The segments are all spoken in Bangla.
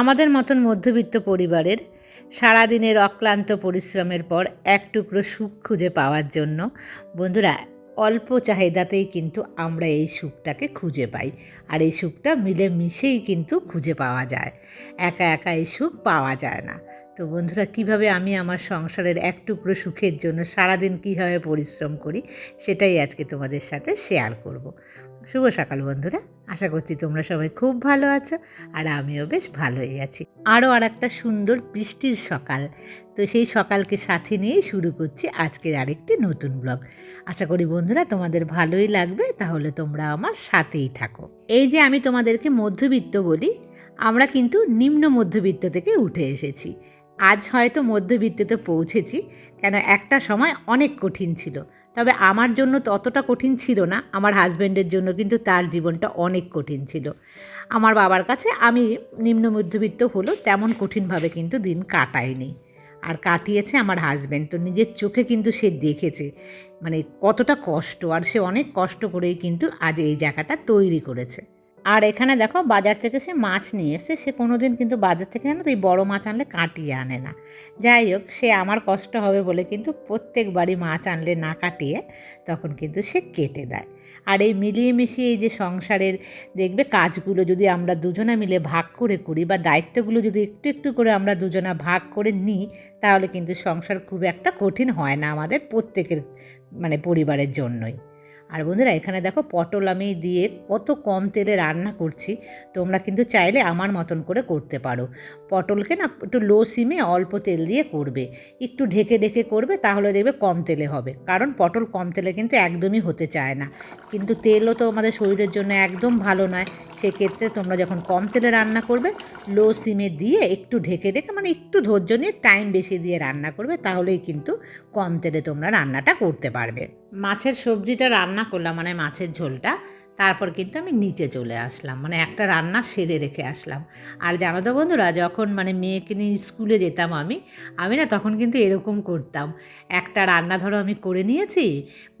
আমাদের মতন মধ্যবিত্ত পরিবারের সারাদিনের অক্লান্ত পরিশ্রমের পর এক টুকরো সুখ খুঁজে পাওয়ার জন্য, বন্ধুরা, অল্প চাহিদাতেই কিন্তু আমরা এই সুখটাকে খুঁজে পাই। আর এই সুখটা মিলেমিশেই কিন্তু খুঁজে পাওয়া যায়। একা একা এই সুখ পাওয়া যায় না। তো বন্ধুরা, কীভাবে আমি আমার সংসারের এক টুকরো সুখের জন্য সারাদিন কীভাবে পরিশ্রম করি, সেটাই আজকে তোমাদের সাথে শেয়ার করব। শুভ সকাল বন্ধুরা। আশা করছি তোমরা সবাই খুব ভালো আছো আর আমিও বেশ ভালোই আছি। আরও আর একটা সুন্দর বৃষ্টির সকাল। তো সেই সকালকে সাথে নিয়েই শুরু করছি আজকের আরেকটি নতুন ব্লগ। আশা করি বন্ধুরা তোমাদের ভালোই লাগবে, তাহলে তোমরা আমার সাথেই থাকো। এই যে আমি তোমাদেরকে মধ্যবিত্ত বলি, আমরা কিন্তু নিম্ন মধ্যবিত্ত থেকে উঠে এসেছি। আজ হয়তো মধ্যবিত্ততে পৌঁছেছি, কেন একটা সময় অনেক কঠিন ছিল। তবে আমার জন্য ততটা কঠিন ছিল না, আমার হাজব্যান্ডের জন্য কিন্তু তার জীবনটা অনেক কঠিন ছিল। আমার বাবার কাছে আমি নিম্ন মধ্যবিত্ত হলো, তেমন কঠিনভাবে কিন্তু দিন কাটায়নি। আর কাটিয়েছে আমার হাজব্যান্ড তো নিজের চোখে কিন্তু সে দেখেছে মানে কতটা কষ্ট, আর সে অনেক কষ্ট করেই কিন্তু আজ এই জায়গাটা তৈরি করেছে। আর এখানে দেখো বাজার থেকে সে মাছ নিয়ে এসে সে কোনো দিন কিন্তু বাজার থেকে জানো তো এই বড়ো মাছ আনলে কাটিয়ে আনে না। যাই হোক, সে আমার কষ্ট হবে বলে কিন্তু প্রত্যেকবারই মাছ আনলে না কাটিয়ে তখন কিন্তু সে কেটে দেয়। আর এই মিলিয়ে মিশিয়ে এই যে সংসারের দেখবে কাজগুলো যদি আমরা দুজনা মিলে ভাগ করে করি বা দায়িত্বগুলো যদি একটু একটু করে আমরা দুজনা ভাগ করে নিই, তাহলে কিন্তু সংসার খুব একটা কঠিন হয় না আমাদের প্রত্যেকের মানে পরিবারের জন্যই। আর বন্ধুরা, এখানে দেখো পটল আমি দিয়ে কত কম তেলে রান্না করছি। তোমরা কিন্তু চাইলে আমার মতন করে করতে পারো। পটলকে না একটু লো সিমে অল্প তেল দিয়ে করবে। একটু ঢেকে ঢেকে করবে, তাহলে দেখবে কম তেলে হবে। কারণ পটল কম তেলে কিন্তু একদমই হতে চায় না। কিন্তু তেলও তো আমাদের শরীরের জন্য একদম ভালো নয়। সেক্ষেত্রে তোমরা যখন কম তেলে রান্না করবে, লো সিমে দিয়ে একটু ঢেকে ঢেকে মানে একটু ধৈর্য নিয়ে টাইম বেশি দিয়ে রান্না করবে, তাহলেই কিন্তু কম তেলে তোমরা রান্নাটা করতে পারবে। মাছের সবজিটা রান্না করলাম মানে মাছের ঝোলটা। তারপর কিন্তু আমি নিচে চলে আসলাম। মানে একটা রান্না সেরে রেখে আসলাম। আর জানো তো বন্ধুরা, যখন মানে মেয়েকে নিয়ে স্কুলে যেতাম আমি আমি না তখন কিন্তু এরকম করতাম। একটা রান্না ধরো আমি করে নিয়েছি,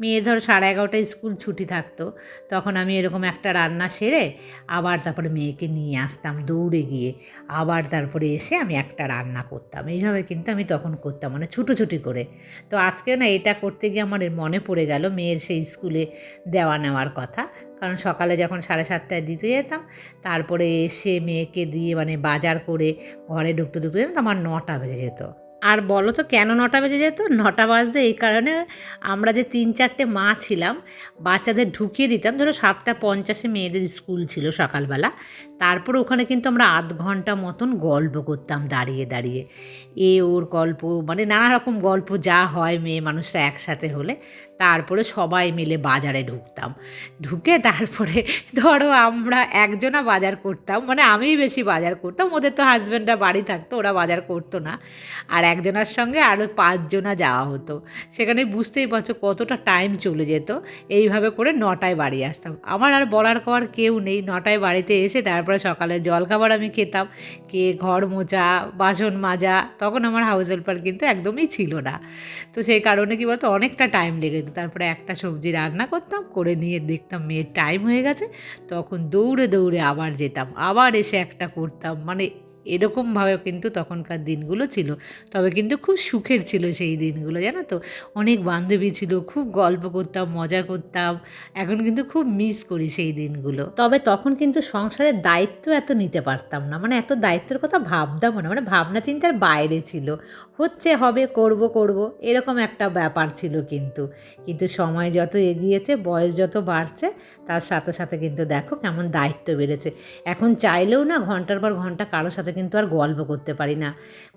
মেয়ের ধরো সাড়ে এগারোটায় স্কুল ছুটি থাকতো, তখন আমি এরকম একটা রান্না সেরে আবার তারপরে মেয়েকে নিয়ে আসতাম দৌড়ে গিয়ে। আবার তারপরে এসে আমি একটা রান্না করতাম। এইভাবে কিন্তু আমি তখন করতাম মানে ছুটোছুটি করে। তো আজকে না এটা করতে গিয়ে আমার মনে পড়ে গেল মেয়ের সেই স্কুলে দেওয়া নেওয়ার কথা। কারণ সকালে যখন সাড়ে সাতটায় দিতে যেতাম, তারপরে এসে মেয়েকে দিয়ে মানে বাজার করে ঘরে ঢুকতে ঢুকতে যেতাম আমার নটা বেজে যেত। আর বলো তো কেন নটা বেজে যেত? নটা বাজতে এই কারণে আমরা যে তিন চারটে মা ছিলাম, বাচ্চাদের ঢুকিয়ে দিতাম। ধরো সাতটা পঞ্চাশে মেয়েদের স্কুল ছিল সকালবেলা। তারপর ওখানে কিন্তু আমরা আধ ঘণ্টা মতন গল্প করতাম দাঁড়িয়ে দাঁড়িয়ে। এ ওর গল্প মানে নানা রকম গল্প যা হয় মেয়ে মানুষরা একসাথে হলে, তারপরে সবাই মিলে বাজারে ঢুকতাম। ঢুকে তারপরে ধরো আমরা একজনা বাজার করতাম মানে আমিই বেশি বাজার করতাম, ওদের তো হাজব্যান্ডরা বাড়ি থাকতো, ওরা বাজার করতো না। আর একজনের সঙ্গে আরও পাঁচজনা যাওয়া হতো। সেখানে বুঝতেই পারছ কতটা টাইম চলে যেত। এইভাবে করে নটায় বাড়ি আসতাম। আমার আর বলার কর কেউ নেই, নটায় বাড়িতে এসে তারপরে সকালে জলখাবার আমি খেতাম কে ঘর মোচা বাসন মাজা, তখন আমার হাউস হেল্পার কিন্তু একদমই ছিল না। তো সেই কারণে কি বলতো, অনেকটা টাইম লেগে যেত। তারপরে একটা সবজি রান্না করতাম, করে নিয়ে দেখতাম মেয়ের টাইম হয়ে গেছে, তখন দৌড়ে দৌড়ে আবার যেতাম, আবার এসে একটা করতাম। মানে এরকমভাবে কিন্তু তখনকার দিনগুলো ছিল। তবে কিন্তু খুব সুখের ছিল সেই দিনগুলো, জানো তো? অনেক বান্ধবী ছিল, খুব গল্প করতাম, মজা করতাম, এখন কিন্তু খুব মিস করি সেই দিনগুলো। তবে তখন কিন্তু সংসারের দায়িত্ব এত নিতে পারতাম না মানে এত দায়িত্বের কথা ভাবতাম না মানে ভাবনা চিন্তার বাইরে ছিল। হচ্ছে, হবে, করব করব, এরকম একটা ব্যাপার ছিল কিন্তু। কিন্তু সময় যত এগিয়েছে, বয়স যত বাড়ছে, তার সাথে সাথে কিন্তু দেখো কেমন দায়িত্ব বেড়েছে। এখন চাইলেও না, ঘণ্টার পর ঘণ্টা কারোর সাথে কিন্তু আর গল্প করতে পারি না।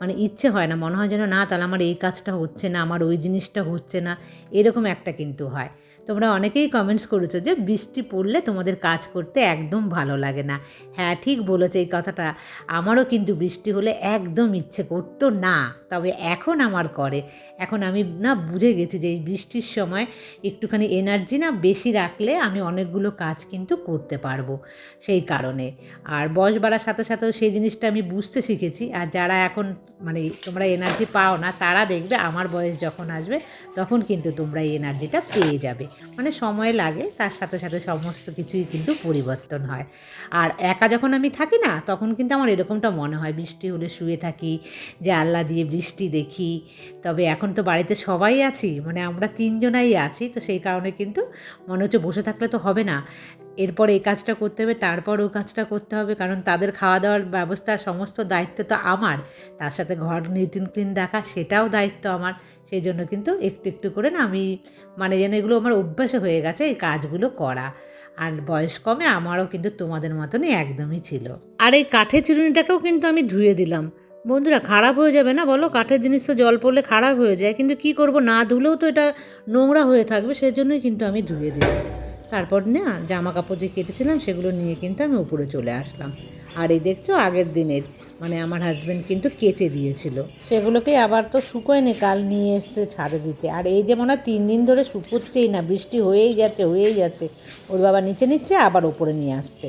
মানে ইচ্ছে হয় না, মনে হয় যেন না, তাহলে আমার এই কাজটা হচ্ছে না, আমার ওই জিনিসটা হচ্ছে না, এরকম একটা কিন্তু হয়। তোমরা অনেকেই কমেন্টস করেছ যে বৃষ্টি পড়লে তোমাদের কাজ করতে একদম ভালো লাগে না। হ্যাঁ ঠিক বলেছে এই কথাটা। আমারও কিন্তু বৃষ্টি হলে একদম ইচ্ছে করতো না, তবে এখন আমার করে। এখন আমি না বুঝে গেছি যে এই বৃষ্টির সময় একটুখানি এনার্জি না বেশি রাখলে আমি অনেকগুলো কাজ কিন্তু করতে পারব সেই কারণে। আর বয়স বাড়ার সাথে সাথেও সেই জিনিসটা আমি বুঝতে শিখেছি। আর যারা এখন মানে তোমরা এনার্জি পাও না, তারা দেখবে আমার বয়স যখন আসবে, তখন কিন্তু তোমরা এই এনার্জিটা পেয়ে যাবে। মানে সময় লাগে, তার সাথে সাথে সমস্ত কিছুই কিন্তু পরিবর্তন হয়। আর একা যখন আমি থাকি না, তখন কিন্তু আমার এরকমটা মনে হয়। বৃষ্টি হলে শুয়ে থাকি যে আল্লাহ দিয়ে বৃষ্টি দেখি। তবে এখন তো বাড়িতে সবাই আছি মানে আমরা তিনজনাই আছি, তো সেই কারণে কিন্তু মনে হচ্ছে বসে থাকলে তো হবে না। এরপর এই কাজটা করতে হবে, তারপর ও কাজটা করতে হবে, কারণ তাদের খাওয়া দাওয়ার ব্যবস্থা, সমস্ত দায়িত্ব তো আমার। তার সাথে ঘর নিট অ্যান্ড ক্লিন রাখা, সেটাও দায়িত্ব আমার। সেই জন্য কিন্তু একটু একটু করে না আমি মানে যেন এগুলো আমার অভ্যাসে হয়ে গেছে, এই কাজগুলো করা। আর বয়স কমে আমারও কিন্তু তোমাদের মতনই একদমই ছিল। আর এই কাঠের চিরুনিটাকেও কিন্তু আমি ধুয়ে দিলাম। বন্ধুরা, খারাপ হয়ে যাবে না বলো? কাঠের জিনিস তো জল পড়লে খারাপ হয়ে যায়। কিন্তু কি করব? না ধুলেও তো এটা নোংরা হয়ে থাকবে, সেজন্যই কিন্তু আমি ধুয়ে দিলাম। তারপর না জামা কাপড় যে কেটেছিলাম সেগুলো নিয়ে কিন্তু আমি উপরে চলে আসলাম। আর এই দেখছ আগের দিনের মানে আমার হাজব্যান্ড কিন্তু কেচে দিয়েছিল। সেগুলোকে আবার তো শুকোয়নি, কাল নিয়ে এসছে ছাদে দিতে। আর এই যে মনে হয় তিন দিন ধরে শুকোচ্ছেই না, বৃষ্টি হয়েই যাচ্ছে হয়েই যাচ্ছে। ওর বাবা নিচে নিচ্ছে, আবার ওপরে নিয়ে আসছে।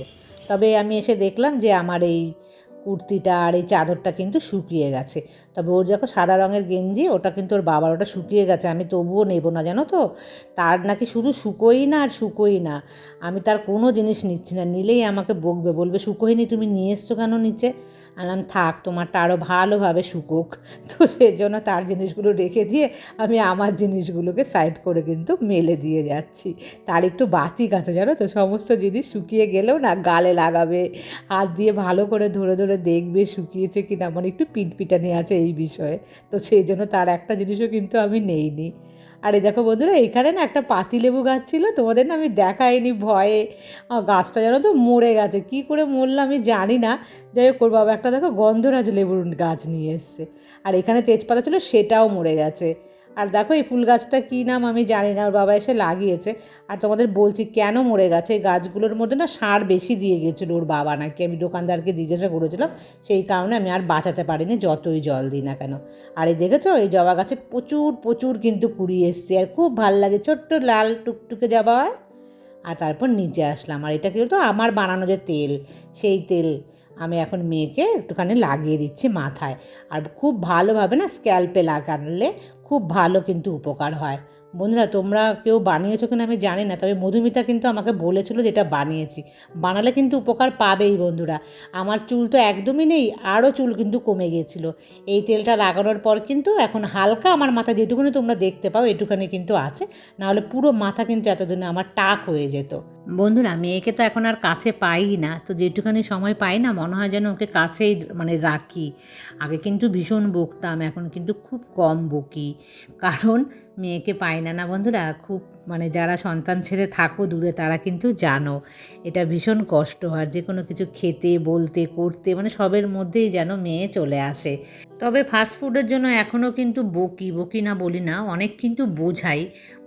তবে আমি এসে দেখলাম যে আমার এই কুর্তিটা আর এই চাদরটা কিন্তু শুকিয়ে গেছে। তবে ওর দেখো সাদা রঙের গেঞ্জি, ওটা কিন্তু ওর বাবার ওটা শুকিয়ে গেছে, আমি তবুও নেব না, জানো তো? তার নাকি শুধু শুকোই না আর শুকোই না। আমি তার কোনো জিনিস নিচ্ছি না, নিলেই আমাকে বকবে, বলবে শুকোয়নি তুমি নিয়ে এসছো কেন নিচে? আলাম থাক, তোমারটা আরও ভালোভাবে শুকোক। তো সেজন্য তার জিনিসগুলো রেখে দিয়ে আমি আমার জিনিসগুলোকে সাইড করে কিন্তু মেলে দিয়ে যাচ্ছি। তার একটু বাতি আছে, জানো তো? সমস্ত জিনিস শুকিয়ে গেলেও না গালে লাগাবে। হাত দিয়ে ভালো করে ধরে ধরে দেখবে শুকিয়েছে কি না মানে একটু পিটপিটানি আছে এই বিষয়ে। তো সেই জন্য তার একটা জিনিসও কিন্তু আমি নেইনি। আর এই দেখো বন্ধুরা, এখানে না একটা পাতিলেবু গাছ ছিল, তোমাদের না আমি দেখাইনি ভয়ে। গাছটা যেন তো মরে গেছে, কি করে মরলো আমি জানি না। যাই হোক বাবা একটা দেখো গন্ধরাজ লেবুর গাছ নিয়ে এসছে। আর এখানে তেজপাতা ছিল, সেটাও মরে গেছে। আর দেখো এই ফুল গাছটা কী নাম আমি জানি না, ওর বাবা এসে লাগিয়েছে। আর তোমাদের বলছি, কেন মরে গেছে? এই গাছগুলোর মধ্যে না সার বেশি দিয়ে গেছিল ওর বাবা নাকি। আমি দোকানদারকে জিজ্ঞাসা করেছিলাম, সেই কারণে আমি আর বাঁচাতে পারিনি, যতই জল দিই না কেন। আর এই দেখেছ, এই জবা গাছে প্রচুর প্রচুর কিন্তু কুড়ি এসছে, আর খুব ভালো লাগে, ছোট্ট লাল টুকটুকে জবা হয়। আর তারপর নিচে আসলাম, আর এটা কিন্তু আমার বানানো যে তেল, সেই তেল আমি এখন মেয়েকে একটুখানি লাগিয়ে দিচ্ছি মাথায়। আর খুব ভালোভাবে না স্ক্যাল্পে লাগালে খুব ভালো কিন্তু উপকার হয়। বন্ধুরা, তোমরা কেউ বানিয়েছো কিনা আমি জানি না, তবে মধুমিতা কিন্তু আমাকে বলেছিল যেটা বানিয়েছি। বানালে কিন্তু উপকার পাবেই বন্ধুরা। আমার চুল তো একদমই নেই, আরও চুল কিন্তু কমে গিয়েছিল। এই তেলটা লাগানোর পর কিন্তু এখন হালকা আমার মাথা যেটুকুনি তোমরা দেখতে পাও, এটুখানি কিন্তু আছে। নাহলে পুরো মাথা কিন্তু এতদিনে আমার টাক হয়ে যেত। বন্ধুরা, মেয়েকে তো এখন আর কাছে পাই না। তো যেটুখানি সময় পাই না, মনে হয় যেন ওকে কাছেই মানে রাখি। আগে কিন্তু ভীষণ বকতাম, এখন কিন্তু খুব কম বকি। কারণ মেয়েকে পাই না না বন্ধুরা, খুব মানে যারা সন্তান ছেড়ে থাকো দূরে, তারা কিন্তু জানো এটা ভীষণ কষ্ট। হয় যে কোনো কিছু খেতে, বলতে, করতে মানে সবের মধ্যেই যেন মেয়ে চলে আসে। তবে ফাস্টফুডের জন্য এখনও কিন্তু বকি বকি না বলি না, অনেক কিন্তু বোঝাই।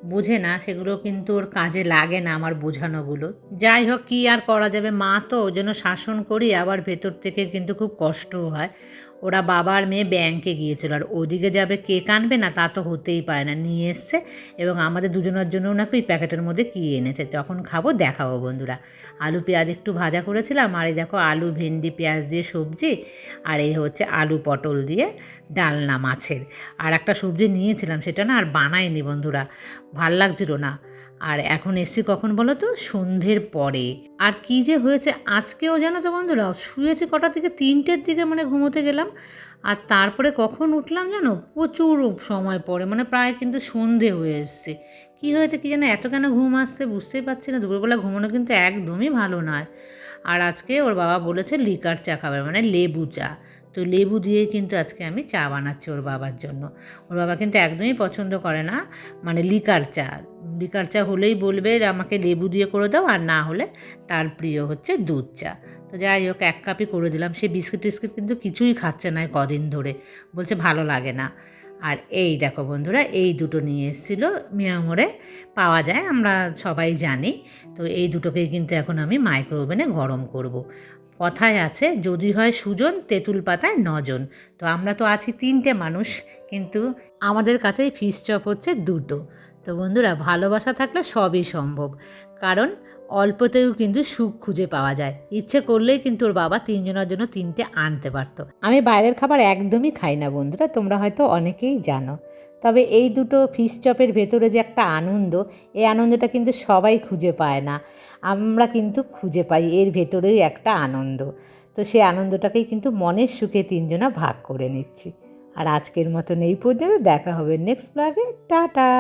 বোঝে না, সেগুলো কিন্তু ওর কাজে লাগে না আমার বোঝানোগুলো। যাই হোক, কী আর করা যাবে? মা তো ওই জন্য শাসন করি, আবার ভেতর থেকে কিন্তু খুব কষ্টও হয়। ওরা বাবার মেয়ে ব্যাংকে গিয়েছিল। আর ওদিকে যাবে কেক আনবে না তা তো হতেই পারে না। নিয়ে এসছে এবং আমাদের দুজনের জন্যও নাকি ওই প্যাকেটের মধ্যে কী এনেছে। তখন খাব দেখাবো বন্ধুরা। আলু, পেঁয়াজ একটু ভাজা করেছিলাম। আর এই দেখো আলু, ভেন্ডি, পেঁয়াজ দিয়ে সবজি। আর এই হচ্ছে আলু পটল দিয়ে ডালনা মাছের। আর একটা সবজি নিয়েছিলাম সেটা না আর বানাইনি বন্ধুরা। ভালো লাগছিল না। আর এখন এসছি কখন বলো তো? সন্ধ্যের পরে। আর কি যে হয়েছে আজকেও জানো তো বন্ধুরা? শুয়েছি কটা থেকে? তিনটের দিকে মানে ঘুমোতে গেলাম। আর তারপরে কখন উঠলাম জানো? প্রচুর সময় পরে মানে প্রায় কিন্তু সন্ধে হয়ে এসছে। কী হয়েছে কি যেন এত কেন ঘুম আসছে বুঝতেই পারছি না। দুপুরবেলা ঘুমানো কিন্তু একদমই ভালো নয়। আর আজকে ওর বাবা বলেছে লিকার চা খাবে মানে লেবু চা। তো লেবু দিয়ে কিন্তু আজকে আমি চা বানাচ্ছি ওর বাবার জন্য। ওর বাবা কিন্তু একদমই পছন্দ করে না মানে লিকার চা। লিকার চা হলেই বলবে, আমাকে লেবু দিয়ে করে দাও, আর না হলে তার প্রিয় হচ্ছে দুধ চা। তো যাই হোক, এক কাপই করে দিলাম। সে বিস্কিট টিস্কিট কিন্তু কিছুই খাচ্ছে না কদিন ধরে। বলছে ভালো লাগে না। আর এই দেখো বন্ধুরা, এই দুটো নিয়ে এসেছিল মিয়ামোড়ে পাওয়া যায়, আমরা সবাই জানি। তো এই দুটোকেই কিন্তু এখন আমি মাইক্রো ওভেনে গরম করব। কথায় আছে, যদি হয় সুজন, তেঁতুল পাতায় নজন। তো আমরা তো আছি তিনটে মানুষ, কিন্তু আমাদের কাছে ফিস চপ হচ্ছে দুটো। তো বন্ধুরা, ভালোবাসা থাকলে সবই সম্ভব। কারণ অল্পতেও কিন্তু সুখ খুঁজে পাওয়া যায়। ইচ্ছে করলেই কিন্তু ওর বাবা তিনজনের জন্য তিনটে আনতে পারতো। আমি বাইরের খাবার একদমই খাই না বন্ধুরা, তোমরা হয়তো অনেকেই জানো। তবে এই দুটো ফিশ চপের ভেতরে যে একটা আনন্দ, এই আনন্দটা কিন্তু সবাই খুঁজে পায় না। আমরা কিন্তু খুঁজে পাই এর ভেতরেই একটা আনন্দ। তো সেই আনন্দটাকেই কিন্তু মনের সুখে তিনজনা ভাগ করে নিচ্ছি। আর আজকের মতন এই পর্যন্ত, দেখা হবে নেক্সট ব্লগে টাটা!